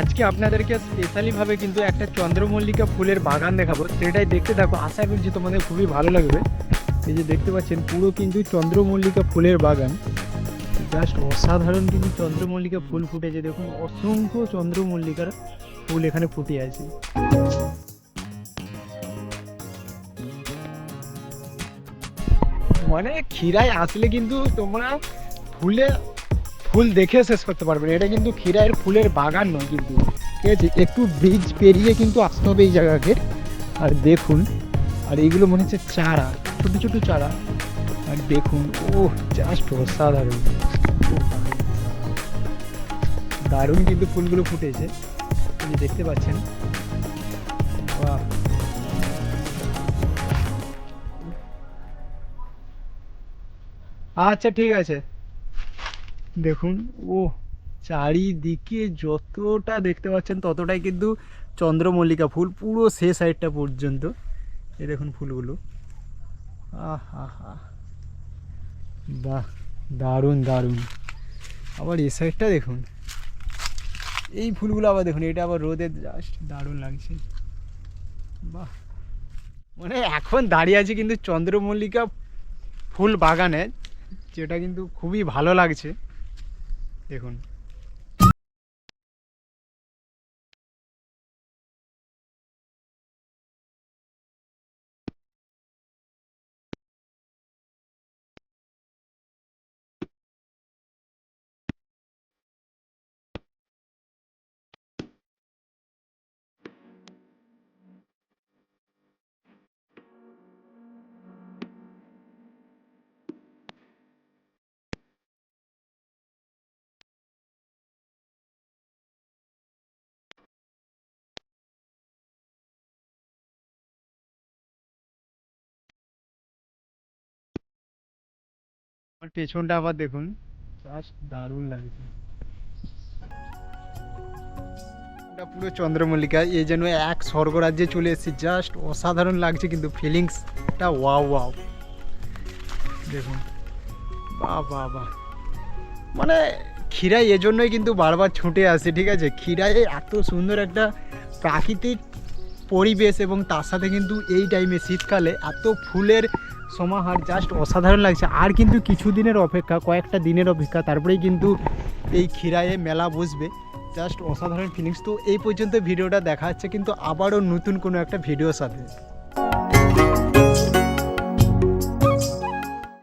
আজকে আপনাদেরকে স্পেশালিভাবে কিন্তু একটা চন্দ্রমল্লিকা ফুলের বাগান দেখাবো। সেটাই দেখতে থাকো। আশা করছি তোমাদের খুবই ভালো লাগবে। এই যে দেখতে পাচ্ছেন, পুরো কিন্তু চন্দ্রমল্লিকা ফুলের বাগান। জাস্ট অসাধারণ কিন্তু চন্দ্রমল্লিকা ফুল ফুটেছে। দেখুন, অসংখ্য চন্দ্রমল্লিকার ফুল এখানে ফুটে আছে। মানে ক্ষীরায় আসলে কিন্তু তোমরা ফুলে ফুল দেখে শেষ করতে পারবেন এটা কিন্তু ক্ষীরায়ের ফুলের বাগান নয় কিন্তু। ঠিক আছে? একটু ব্রিজ পেরিয়ে কিন্তু আসতে হবে এই জায়গাকে। আর দেখুন, আর এইগুলো মনে হচ্ছে চারা, ছোটো ছোটো চারা। আর দেখুন ও জাস্ট অসাধারণ। দারুণ কিন্তু ফুলগুলো ফুটেছে। আপনি দেখতে পাচ্ছেন। বাহ। আচ্ছা ঠিক আছে। দেখুন, ও, চারিদিকে যতটা দেখতে পাচ্ছেন ততটাই কিন্তু চন্দ্রমল্লিকা ফুল পুরো সে সাইডটা পর্যন্ত। এই দেখুন ফুলগুলো। আহা হা বাহ, দারুণ দারুণ। আবার এ সাইডটা দেখুন। এই ফুলগুলো আবার দেখুন, এটা আবার রোদে জাস্ট দারুণ লাগছে। বাহ। মানে এখন দাঁড়িয়ে আছি কিন্তু চন্দ্রমল্লিকা ফুল বাগানে, যেটা কিন্তু খুবই ভালো লাগছে। দেখুন আমার পেছনটা আবার দেখুন। জাস্ট দারুণ লাগছে। পুরো চন্দ্রমল্লিকা এই যেন এক স্বর্গরাজ্যে চলে এসেছি। জাস্ট অসাধারণ লাগছে কিন্তু ফিলিংসটা, ওয়াও ওয়াও। দেখুন। বা বা বাহ। মানে ক্ষীরাই এজন্যই কিন্তু বারবার ছুটে আসে, ঠিক আছে? ক্ষীরাই এত সুন্দর একটা প্রাকৃতিক পরিবেশ এবং তার সাথে কিন্তু এই টাইমে শীতকালে এত ফুলের সমাহার জাস্ট অসাধারণ লাগছে। আর কিন্তু কিছু দিনের অপেক্ষা, কয়েকটা দিনের অপেক্ষা, তারপরেই কিন্তু এই ক্ষীরায়ে মেলা বসবে। জাস্ট অসাধারণ ফিলিংস তো এই পর্যন্ত ভিডিওটা দেখা যাচ্ছে কিন্তু আবারও নতুন কোনো একটা ভিডিওর সাথে।